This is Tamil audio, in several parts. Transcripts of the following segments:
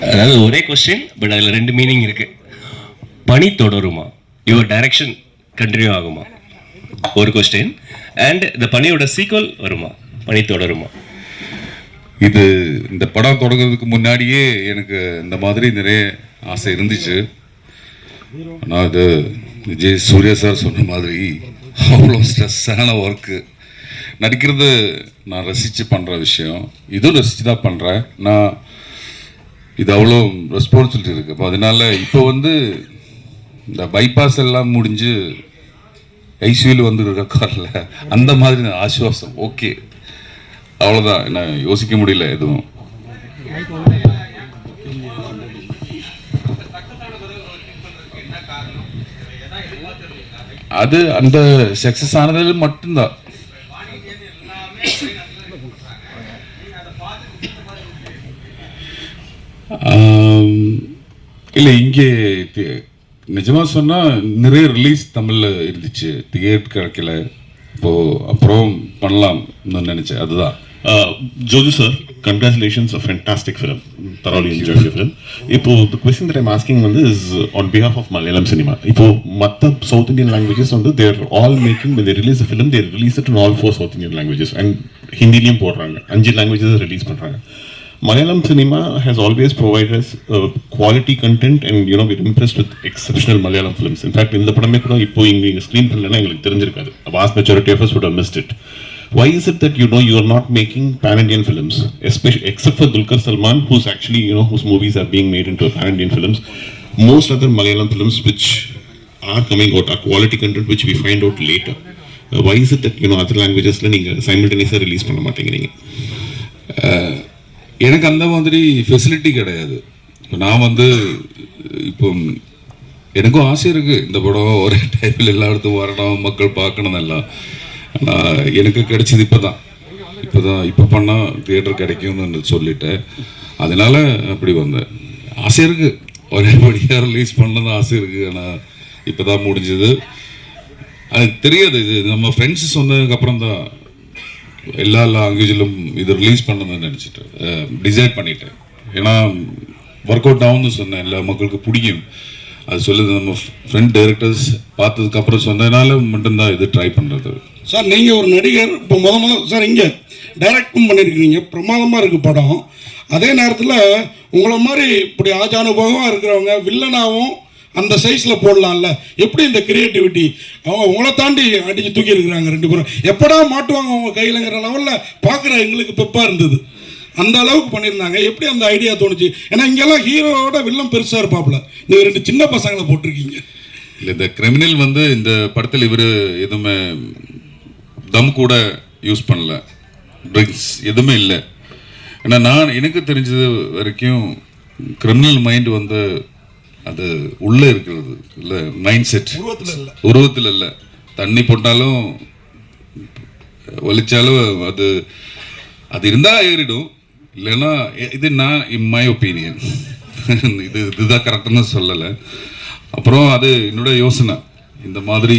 அதாவது ஒரே கொஸ்டின் பட் அதில் ரெண்டு மீனிங் இருக்கு. பனி தொடருமா? யுவர் டைரக்ஷன் கண்டினியூ ஆகுமா? ஒரு கொஸ்டின் அண்ட் இந்த பனியோட சீக்வல் வருமா? பனி தொடருமா? இது இந்த படம் தொடங்குறதுக்கு முன்னாடியே எனக்கு இந்த மாதிரி நிறைய ஆசை இருந்துச்சு. ஆனால் அது விஜய் சூர்யா சார் சொன்ன மாதிரி அவ்வளோ ஸ்ட்ரெஸ்ஸான ஒர்க்கு நடிக்கிறது நான் ரசித்து பண்ணுற விஷயம். இதுவும் ரசித்து தான் பண்ணுறேன் நான் இது அவ்வளோ ரெஸ்பான்சிபிலிட்டி இருக்குது அப்போ அதனால இப்போ வந்து இந்த பைபாஸ் எல்லாம் முடிஞ்சு ஐசியூவில் வந்து இருக்கார்ல அந்த மாதிரி நான் ஆசுவாசம். ஓகே அவ்வளோதான் என்ன யோசிக்க முடியல எதுவும். அது அந்த சக்சஸ் ஆனதில் மட்டும்தான். இல்லை இங்கே நிஜமாக நிஜமா நிறைய ரிலீஸ் தமிழ்ல இருந்துச்சு. தியேட் கிடைக்கல இப்போது அப்புறம் பண்ணலாம் நினைச்சேன். அதுதான். Jyothi sir. Congratulations, a fantastic film. Thoroughly enjoyed your film. இப்போ the question that I'm asking வந்து is on behalf of Malayalam cinema. இப்போ மற்ற South Indian languages வந்து they're all making when they release a film they release it in all four South Indian languages and ஹிந்திலையும் போடுறாங்க அஞ்சு languages ரிலீஸ் பண்றாங்க Malayalam cinema has always provided us uh, quality content and you know we're impressed with exceptional Malayalam films. In fact, இந்த படமே கூட இப்போ இங்க ஸ்க்ரீன் பண்ணலன்னா எங்களுக்கு தெரிஞ்சிருக்காது. Of us would have missed it. Why is it that you know you are not making pan-Indian films, especially except for Dulkar Salman, who's actually you know whose movies are being made into pan-Indian films. Most other Malayalam films which are coming out are quality content which we find out later. Uh, why is it that you know other languagesல நீங்க simultaneously release பண்ண மாட்டேங்கிறீங்க? எனக்கு அந்த மாதிரி ஃபெசிலிட்டி கிடையாது இப்போ நான் வந்து இப்போ எனக்கும் ஆசை இருக்குது இந்த படம் ஒரே டைமில் எல்லா இடத்துக்கும் வரணும் மக்கள் பார்க்கணும் எல்லாம் ஆனால் எனக்கு கிடைச்சது இப்போ தான் இப்போ தான் இப்போ பண்ணால் தியேட்டர் கிடைக்கும்னு சொல்லிட்டேன். அதனால அப்படி வந்தேன். ஆசை இருக்கு. ஒரே படியாக ரிலீஸ் பண்ணணும் ஆசை இருக்கு. ஆனால் இப்போ தான் முடிஞ்சது. அது தெரியாது. இது நம்ம ஃப்ரெண்ட்ஸ் சொன்னதுக்கப்புறம் தான் எல்லா லாங்குவேஜிலும் இது ரிலீஸ் பண்ணணும்னு நினச்சிட்டேன். டிசைட் பண்ணிட்டேன். ஏன்னா ஒர்க் அவுட் ஆகும்னு சொன்னேன். எல்லா மக்களுக்கு பிடிக்கும். அது சொல்லுது நம்ம ஃப்ரெண்ட் டைரக்டர்ஸ் பார்த்ததுக்கப்புறம் சொன்னதுனால மட்டும்தான் இது ட்ரை பண்ணுறது சார் நீங்கள் ஒரு நடிகர் இப்போ முத முத சார் இங்கே டைரக்டும் பண்ணியிருக்கிறீங்க பிரமாதமாக இருக்குது படம். அதே நேரத்தில் உங்களை மாதிரி இப்படி ஆஜானுபவமாக இருக்கிறவங்க வில்லனாகவும் அந்த சைஸில் போடலாம்ல. எப்படி இந்த கிரியேட்டிவிட்டி அவங்க உங்களை தாண்டி அடித்து தூக்கி இருக்கிறாங்க ரெண்டு பேரும். எப்படா மாட்டுவாங்க அவங்க கையிலங்கிற லெவலில் பார்க்குற எங்களுக்கு பெப்பாக இருந்தது. அந்த அளவுக்கு பண்ணியிருந்தாங்க. எப்படி அந்த ஐடியா தோணுச்சு? ஏன்னா இங்கெல்லாம் ஹீரோவோட வில்லம் பெருசாக இருப்பாப்புல. நீங்கள் ரெண்டு சின்ன பசங்களை போட்டிருக்கீங்க. இல்லை இந்த கிரிமினல் வந்து இந்த படத்தில் இவர் எதுவுமே தம் கூட யூஸ் பண்ணல. ட்ரிங்க்ஸ் எதுவுமே இல்லை. ஏன்னா நான் எனக்கு தெரிஞ்சது வரைக்கும் கிரிமினல் மைண்ட் வந்து அது உள்ளே இருக்கிறது. இல்லை மைண்ட் செட் உருவத்தில் இல்லை. தண்ணி போட்டாலும் வலிச்சாலும் அது அது இருந்தால் ஏறிடும். இல்லைன்னா இது நான் இன் மை ஒப்பீனியன் இது இதுதான் கரெக்டுன்னு சொல்லலை. அப்புறம் அது என்னோட யோசனை. இந்த மாதிரி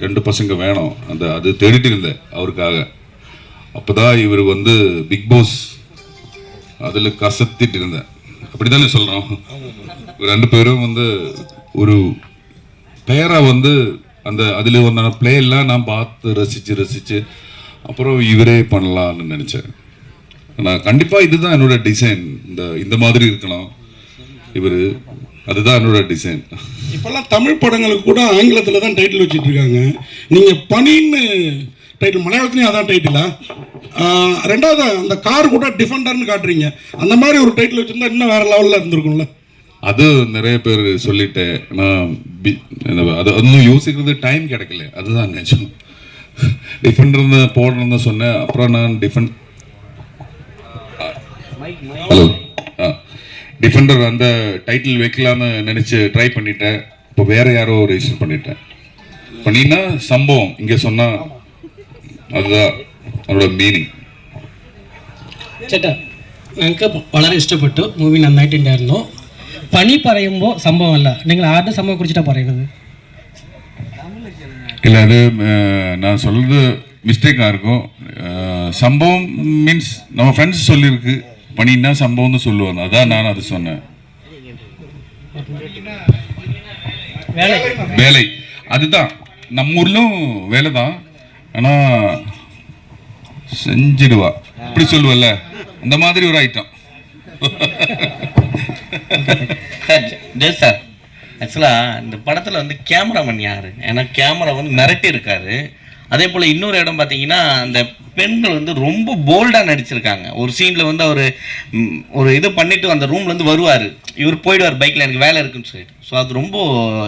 ரெண்டு பசங்க வேணும். அந்த அது தேடிட்டு இருந்தேன் அவருக்காக. அப்போதான் இவர் வந்து பிக் பாஸ் அதில் கசத்திட்டு இருந்தேன். அப்படிதானே சொல்கிறோம் ரெண்டு பேரும் வந்து ஒரு பேரை வந்து அந்த அதில் வந்தான பிளே எல்லாம் நான் பார்த்து ரசித்து ரசித்து அப்புறம் இவரே பண்ணலான்னு நினச்சேன். நான் கண்டிப்பாக இதுதான் என்னோட டிசைன் இந்த இந்த மாதிரி இருக்கலாம். இவர் அதுதான் என்னோட டிசைன் இப்போல்லாம் தமிழ் படங்களுக்கு கூட ஆங்கிலத்தில் தான் டைட்டில் வச்சுட்டு இருக்காங்க நீங்கள் பனின்னு டைட்டில் மலையாளத்துலேயும் அதான் டைட்டிலா ரெண்டாவது அந்த கார் கூட டிஃபெண்டர்னு காட்டுறீங்க. அந்த மாதிரி ஒரு டைட்டில் வச்சுருந்தா இன்னும் வேற லெவலில் இருந்திருக்கும்ல? அது நிறைய பேர் சொல்லிட்டேன் நான் அது இன்னும் யோசிக்கிறது டைம் கிடைக்கல. அதுதான் நிஜம். டிஃபெண்டர் போடணும்னு சொன்னேன். அப்புறம் நான் டிஃபெண்ட் ஹலோ டிஃபெண்டர் அந்த டைட்டில் வைக்கலாம நினச்சி ட்ரை பண்ணிட்டேன். இப்போ வேறு யாரோ ரெஜிஸ்டர் பண்ணிட்டேன். பண்ணினா சம்பவம் இங்கே சொன்னால் அதுதான் அதோட மீனிங் ചേട്ടാ ഞങ്ങൾക്ക് വളരെ ഇഷ്ടപ്പെട്ടു. മൂവി பனி പണി പറയുമ്പോൾ സംഭവമല്ല. നിങ്ങൾ ആരുടെ സംഭവം കുറിച്ചിട്ടാണ് പറയുന്നത്? ഇല്ല അത് நான் சொல்றது மிஸ்டேக்காக இருக்கும். சம்பவம் மீன்ஸ் நம்ம ஃப்ரெண்ட்ஸ் சொல்லியிருக்கு பண்ணினா சம்பவம்னு சொல்லுவாங்க. அதான் நான் அது சொன்னேன். வேலை. அதுதான். நம்ம ஊர்லும் வேலை தான் ஆனால் செஞ்சிடுவா. இப்படி சொல்லுவல்ல. அந்த மாதிரி ஒரு ஐட்டம் ஜெய் சார். ஆக்சுவலாக இந்த படத்தில் வந்து கேமராமேன் யார்? ஏன்னா கேமரா வந்து மிரட்டி இருக்காரு அதே போல் இன்னொரு இடம் பார்த்தீங்கன்னா அந்த பெண்கள் வந்து ரொம்ப போல்டாக நடிச்சிருக்காங்க. ஒரு சீனில் வந்து அவர் ஒரு இது பண்ணிவிட்டு அந்த ரூம்லேருந்து வருவார். இவர் போயிடுவார் பைக்கில் எனக்கு வேலை இருக்குன்னு சொல்லிட்டு. ஸோ அது ரொம்ப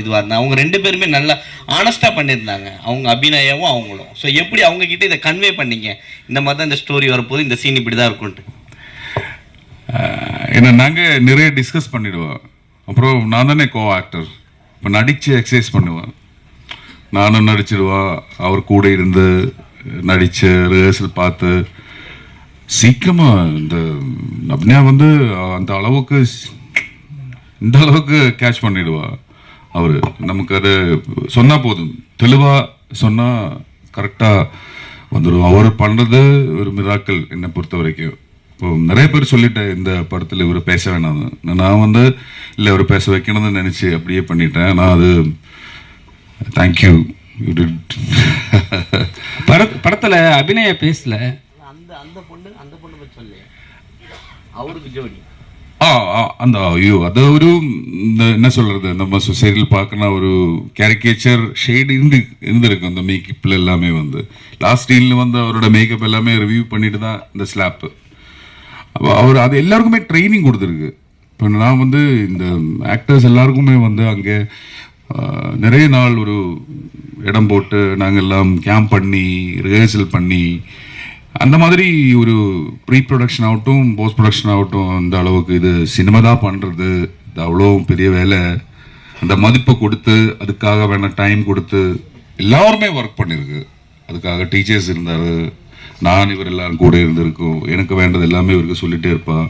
இதுவாக இருந்தாங்க அவங்க ரெண்டு பேருமே நல்லா ஆனஸ்ட்டாக பண்ணியிருந்தாங்க. அவங்க அபிநயாவும் அவங்களும். ஸோ எப்படி அவங்கக்கிட்ட இதை கன்வே பண்ணிங்க? இந்த மாதிரி தான் இந்த ஸ்டோரி வரப்போது இந்த சீன் இப்படி தான் இருக்கும்ன்ட்டு ஏன்னா நாங்கள் நிறைய டிஸ்கஸ் பண்ணிடுவோம். அப்புறம் நான் தானே கோ ஆக்டர் இப்போ நடித்து எக்ஸசைஸ் பண்ணுவேன். நானும் நடிச்சிடுவேன் அவர் கூட இருந்து நடித்து ரிஹர்சல் பார்த்து சீக்கிரமாக இந்த அபிநயா வந்து அந்த அளவுக்கு இந்த அளவுக்கு கேட்ச் பண்ணிடுவா. அவர் நமக்கு அது சொன்னால் போதும். தெளிவாக சொன்னால் கரெக்டாக வந்துடும் அவர் பண்ணுறது ஒரு மிராக்கள் என்னை பொறுத்த வரைக்கும். இப்போ நிறைய பேர் சொல்லிட்டேன் இந்த படத்தில் இவர் பேச வேணாம்னு. நான் வந்து இல்லை இவர் பேச வைக்கணும்னு நினச்சி அப்படியே பண்ணிட்டேன். நான் அது தேங்க்யூ யூ டிட் பட படத்தில் அபிநய பேசல. அந்த அந்த பொண்ணு அந்த பொண்ணு பற்றி சொல்லு. அவருக்கு ஜோடி. ஆ அந்த ஐயோ அது ஒரு என்ன சொல்றது நம்ம சொசைட்டியில் பார்க்கணும் ஒரு கேரிகேச்சர் ஷேடு இருந்து இருந்திருக்கு. அந்த மேக்கப்பில் எல்லாமே வந்து. லாஸ்ட் சீனில் வந்து அவரோட மேக்கப் எல்லாமே ரிவ்யூ பண்ணிட்டு தான் இந்த ஸ்லாப்பு அப்போ அவர் அது எல்லாருக்குமே ட்ரைனிங் கொடுத்துருக்கு. இப்போ நான் வந்து இந்த ஆக்டர்ஸ் எல்லாருக்குமே வந்து அங்கே நிறைய நாள் ஒரு இடம் போட்டு நாங்கள் எல்லாம் கேம்ப் பண்ணி ரிஹர்சல் பண்ணி அந்த மாதிரி ஒரு ப்ரீ ப்ரொடக்ஷன் ஆகட்டும் போஸ்ட் ப்ரொடக்ஷன் ஆகட்டும் அந்த அளவுக்கு இது சினிமா தான் பண்ணுறது இது அவ்வளோ பெரிய வேலை. அந்த மதிப்பை கொடுத்து அதுக்காக வேணால் டைம் கொடுத்து எல்லாருமே ஒர்க் பண்ணியிருக்கு அதுக்காக டீச்சர்ஸ் இருந்தார். நான் இவர் எல்லாரும் கூட இருந்திருக்கோம். எனக்கு வேண்டது எல்லாமே இவருக்கு சொல்லிகிட்டே இருப்பான்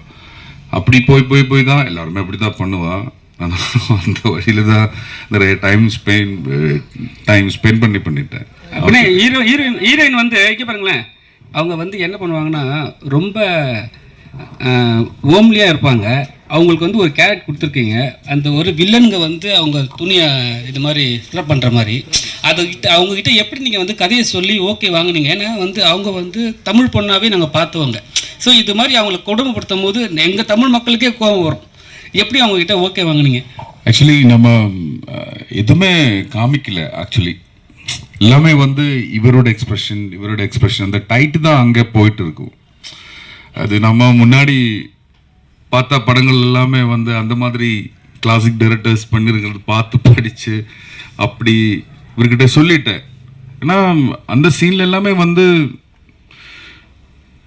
அப்படி போய் போய் போய் தான் எல்லாருமே அப்படி தான் பண்ணுவான் நான் அந்த வழியில தான் நிறைய டைம் ஸ்பெண்ட் டைம் ஸ்பெண்ட் பண்ணி பண்ணிட்டேன். ஹீரோ ஹீரோயின் ஹீரோயின் வந்து இங்கே பாருங்களேன். அவங்க வந்து என்ன பண்ணுவாங்கன்னா ரொம்ப ஓம்லியாக இருப்பாங்க. அவங்களுக்கு வந்து ஒரு கேரட் கொடுத்துருக்கீங்க. அந்த ஒரு வில்லனுங்க வந்து அவங்க துணியை இது மாதிரி ஃபில்அப் பண்ணுற மாதிரி. அதுக்கிட்ட அவங்கக்கிட்ட எப்படி நீங்கள் வந்து கதையை சொல்லி ஓகே வாங்குனீங்க? ஏன்னா வந்து அவங்க வந்து தமிழ் பொண்ணாவே நாங்கள் பார்த்தவங்க. ஸோ இது மாதிரி அவங்களை கொடுமைப்படுத்தும் போது எங்கள் தமிழ் மக்களுக்கே கோபம் வரும். எப்படி அவங்கக்கிட்ட ஓகே வாங்குனீங்க? ஆக்சுவலி நம்ம எதுவுமே காமிக்கல ஆக்சுவலி எல்லாமே வந்து இவரோட எக்ஸ்பிரஷன் இவரோட எக்ஸ்பிரஷன் அந்த டைட்டு தான் அங்கே போயிட்டு இருக்கும் அது நம்ம முன்னாடி பார்த்த படங்கள் எல்லாமே வந்து அந்த மாதிரி கிளாசிக் டைரக்டர்ஸ் பண்ணியிருக்கிறது பார்த்து படித்து அப்படி இவர்கிட்ட சொல்லிட்டேன். ஏன்னா அந்த சீனில் எல்லாமே வந்து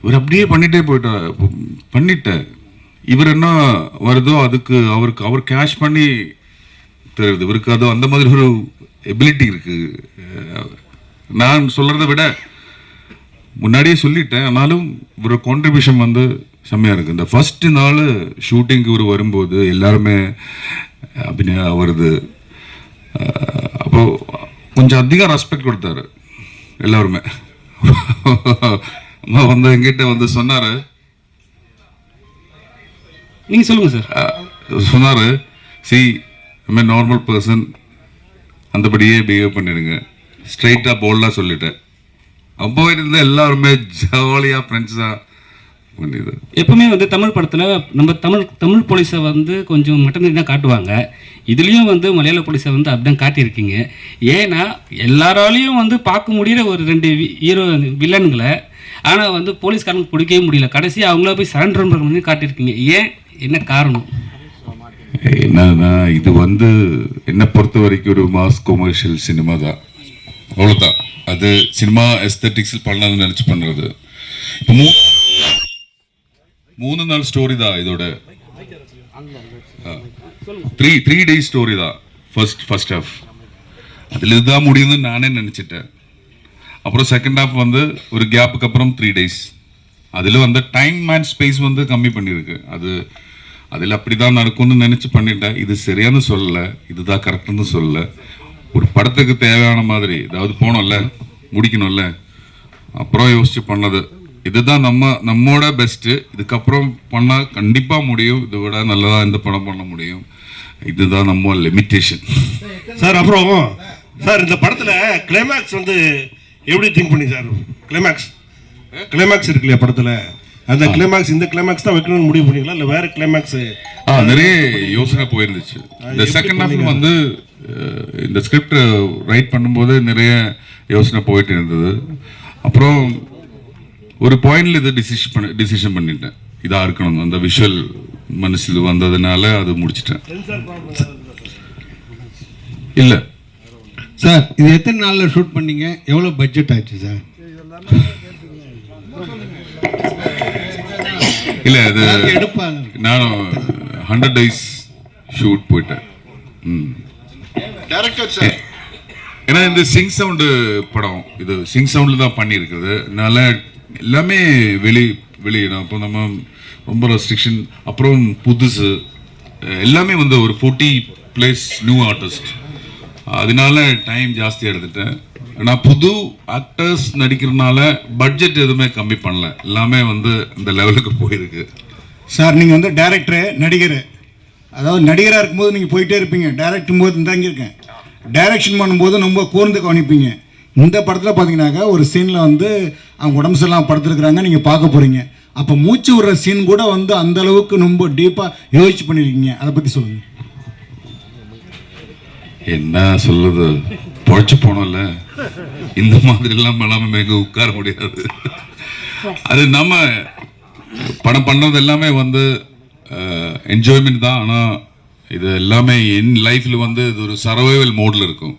இவர் அப்படியே பண்ணிட்டே போயிட்டார் பண்ணிட்டேன். இவர் என்ன வருதோ அதுக்கு அவருக்கு அவர் கேஷ் பண்ணி தெரியுது இவருக்கு அது அந்த மாதிரி ஒரு எபிலிட்டி இருக்கு. நான் சொல்கிறத விட முன்னாடியே சொல்லிட்டேன். ஆனாலும் ஒரு கான்ட்ரிபியூஷன் வந்து செம்மையா இருக்கு. இந்த ஃபர்ஸ்ட் நாள் ஷூட்டிங்க்கு இவர் வரும்போது எல்லாருமே அபிநயா வருது அப்போ கொஞ்சம் அதிகம் ரெஸ்பெக்ட் கொடுத்தாரு. எல்லாருமே. அம்மா வந்து எங்கிட்ட வந்து சொன்னாரு நீங்கள் சொல்லுங்கள் சார். சொன்னாரு சி ஐ நார்மல் பர்சன் அந்தபடியே பிஹேவ் பண்ணிடுங்க. ஸ்ட்ரைட்டாக போல்டாக சொல்லிட்டேன். அப்போ இருந்த எல்லாருமே ஜாலியாக ஃப்ரெண்ட்ஸாக பண்ணிது. எப்பவுமே வந்து தமிழ் படத்தில் நம்ம தமிழ் தமிழ் போலீஸை வந்து கொஞ்சம் மட்டன் தான் காட்டுவாங்க. இதுலேயும் வந்து மலையாள போலீஸை வந்து அப்படிதான் காட்டியிருக்கீங்க. ஏன்னா எல்லாராலையும் வந்து பார்க்க முடியிற ஒரு ரெண்டு ஹீரோ வில்லன்களை ஆனால் வந்து போலீஸ்காரனுக்கு பிடிக்கவே முடியல. கடைசி அவங்கள போய் சரண்டர் பண்ணி காட்டியிருக்கீங்க. ஏன்? என்ன காரணம்? என்னன்னா இது வந்து என்னை பொறுத்த வரைக்கும் ஒரு மாஸ் கொமர்ஷியல் சினிமா தான். அவ்வளோதான் அது சினிமா எஸ்தட்டிக்ஸில் பண்ணலாம்னு நினச்சி பண்ணுறது இப்போ மூ மூணு நாள் ஸ்டோரி தான் இதோட. த்ரீ த்ரீ டேஸ் ஸ்டோரி தான். ஃபர்ஸ்ட் ஃபர்ஸ்ட் ஹாஃப் அதில் இதுதான் முடியும்னு நானே நினச்சிட்டேன். அப்புறம் செகண்ட் ஹாஃப் வந்து ஒரு கேப்புக்கு அப்புறம் த்ரீ டேஸ் அதில் வந்து டைம் அண்ட் ஸ்பேஸ் வந்து கம்மி பண்ணியிருக்கு. அது அதில் அப்படி தான் நடக்கும்னு நினச்சி பண்ணிட்டேன். இது சரியானு சொல்லலை. இதுதான் கரெக்டுன்னு சொல்லலை. ஒரு படத்துக்கு தேவையான மாதிரி ஏதாவது போகணும்ல முடிக்கணும்ல. அப்புறம் யோசிச்சு பண்ணது. இதுதான் நம்ம நம்மோட பெஸ்ட்டு இதுக்கப்புறம் பண்ணால் கண்டிப்பாக முடியும். இதை விட நல்லதாக இந்த படம் பண்ண முடியும். இதுதான் நம்ம லிமிட்டேஷன் சார் அப்புறம் சார் இந்த படத்தில் கிளைமேக்ஸ் வந்து எப்படி திங்க் பண்ணி சார்? கிளைமேக்ஸ் கிளைமேக்ஸ் இருக்கு இல்லையா படத்தில்? அந்த கிளைமேக்ஸ் இந்த கிளைமேக்ஸ் தான் வைக்கணும்னு முடிவு பண்ணீங்களா இல்ல வேற கிளைமேக்ஸ் ஆ நிறைய யோசனை போயிருந்துச்சு. இந்த செகண்ட் பண்ணீங்க? வந்து இந்த ஸ்கிரிப்ட் ரைட் பண்ணும்போது நிறைய யோசனை போயிட்டு இருந்தது. அப்புறம் ஒரு பாயிண்ட்ல இது டிசிஷன் பண்ண டிசிஷன் பண்ணிட்டேன். இதா இருக்கணும். அந்த விஷுவல் மனசில் வந்ததுனால அது முடிச்சிட்டேன். இல்ல. சார் இது எத்தனை நாளில் ஷூட் பண்ணீங்க? எவ்வளோ பட்ஜெட் ஆச்சு சார்? இல்ல அது நானும் ஹண்ட்ரட் டேஸ் ஷூட் போயிட்டேன். ம். ஏன்னா இந்த சிங் சவுண்டு படம் இது சிங் சவுண்டில் தான் பண்ணியிருக்குது அதனால எல்லாமே வெளி வெளியிடம் அப்போ நம்ம ரொம்ப ரெஸ்ட்ரிக்ஷன் அப்புறம் புதுசு. எல்லாமே வந்து ஒரு ஃபோர்ட்டி பிளேஸ் நியூ ஆர்டிஸ்ட் அதனால டைம் ஜாஸ்தியாக எடுத்துட்டேன். ஆனால் புது ஆக்டர்ஸ் நடிக்கிறதுனால பட்ஜெட் எதுவுமே கம்மி பண்ணல. எல்லாமே வந்து இந்த லெவலுக்கு போயிருக்கு. சார் நீங்கள் வந்து டேரக்டரு நடிகர். அதாவது நடிகராக இருக்கும்போது நீங்கள் போயிட்டே இருப்பீங்க. டேரக்டும் போது தங்கியிருக்கேன் டைரக்ஷன் பண்ணும்போது ரொம்ப கூர்ந்து கவனிப்பீங்க. இந்த படத்தில் பார்த்தீங்கன்னாக்கா ஒரு சீனில் வந்து அவங்க உடம்பு சரியில்லாம படுத்துருக்குறாங்க நீங்கள் பார்க்க போகிறீங்க அப்போ மூச்சு விடுற சீன் கூட வந்து அந்த அளவுக்கு ரொம்ப டீப்பாக யோசிச்சு பண்ணியிருக்கீங்க அதை பற்றி சொல்லுங்கள் என்ன சொல்லுது பொழைச்சு போனோம்ல. இந்த மாதிரி எல்லாம் இல்லாம எங்க உட்கார முடியாது. அது நம்ம படம் பண்ணது எல்லாமே வந்து என்ஜாய்மெண்ட் தான். ஆனா இது எல்லாமே என் லைஃப்ல வந்து இது ஒரு சர்வைவல் மோட்ல இருக்கும்.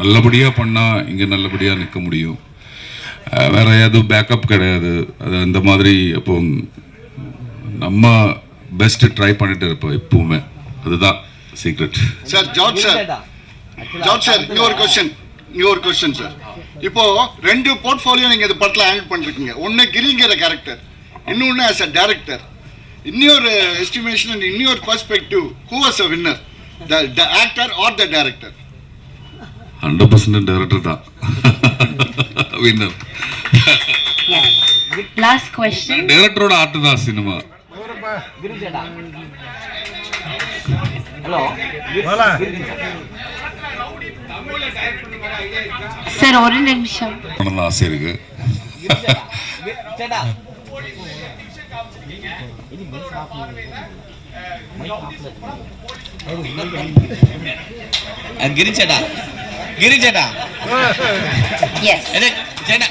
நல்லபடியா பண்ணா இங்க நல்லபடியா நிற்க முடியும். வேற எதுவும் பேக்கப் கிடையாது. அது அந்த மாதிரி அப்போ நம்ம பெஸ்ட் ட்ரை பண்ணிட்டு இருப்போம் எப்பவுமே. அதுதான் secret sir George sir George sir இன்னொரு கொஸ்டின் இன்னொரு கொஸ்டின் சார் இப்போ ரெண்டு போர்ட்ஃபோலியோ நீங்க இந்த படத்துல ஹேண்டில் பண்ணிருக்கீங்க. ஒன்னு கிரிங்கிற கேரக்டர் இன்னொன்னு ஆஸ் அ டேரக்டர் இன்னொரு எஸ்டிமேஷன் அண்ட் இன்னொரு perspective who was a winner the actor or the director hundred percent director தான். வின்னர் லாஸ்ட் கொஸ்டின் டேரக்டரோட ஆர்ட் தான் சினிமா. சார் ஒரு நிமிஷம். ஆசை இருக்கு. கிரிச்சேட்டா கிரிச்சேட்டா எஸ் இது சேட்டா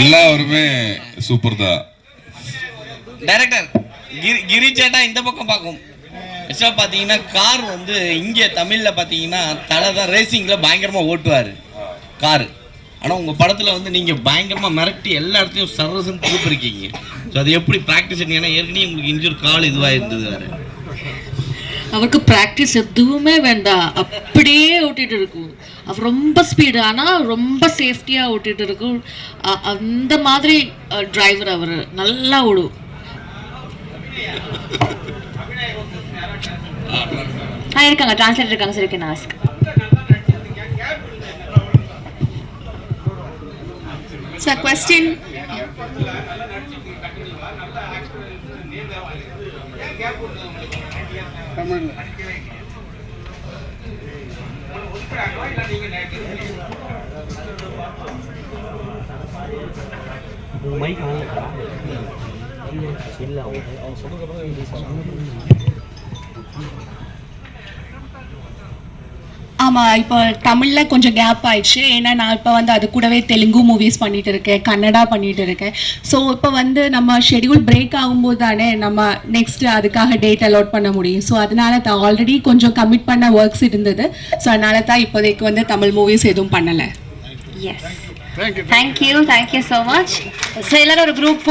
எல்லாருமே சூப்பர் தான். டைரக்டர் கிரி கிரி சேட்டா இந்த பக்கம் பார்க்கும். ஆக்சுவலாக பார்த்தீங்கன்னா கார் வந்து இங்கே தமிழில் பார்த்தீங்கன்னா தலை தான் ரேசிங்கில் பயங்கரமாக ஓட்டுவார். கார். ஆனால் உங்கள் படத்தில் வந்து நீங்கள் பயங்கரமாக மிரட்டி எல்லா இடத்துலையும் சர்வசன் திருப்பிருக்கீங்க ஸோ அது எப்படி ப்ராக்டிஸ் ஏன்னா ஏற்கனவே உங்களுக்கு இன்ஜூர் கால் இதுவாக இருந்தது வேறு. அவருக்கு ப்ராக்டிஸ் எதுவுமே வேண்டாம். அப்படியே ஓட்டிகிட்டு இருக்கும். அவர் ரொம்ப ஸ்பீடு ஆனால் ரொம்ப சேஃப்டியாக ஓட்டிகிட்டு இருக்கும். அந்த மாதிரி டிரைவர் அவர். நல்லா ஓடும். ஆ இருக்காங்க டிரான்ஸ்லேட்டர் இருக்காங்க சரி ஓகே நான் ask. Sir, question. ஆமாம் இப்போ தமிழில் கொஞ்சம் கேப் ஆயிடுச்சு. ஏன்னா நான் இப்போ வந்து அது கூடவே தெலுங்கு மூவிஸ் பண்ணிட்டு இருக்கேன் கன்னடா பண்ணிட்டு இருக்கேன். ஸோ இப்போ வந்து நம்ம ஷெட்யூல் பிரேக் ஆகும்போது தானே நம்ம நெக்ஸ்ட் அதுக்காக டேட் அலாட் பண்ண முடியும். ஸோ அதனால தான் ஆல்ரெடி கொஞ்சம் கமிட் பண்ண ஒர்க்ஸ் இருந்தது. ஸோ அதனால தான் இப்போதைக்கு வந்து தமிழ் மூவிஸ் எதுவும் பண்ணலை. You. Thank you so much. So, எல்லாரும் ஒரு group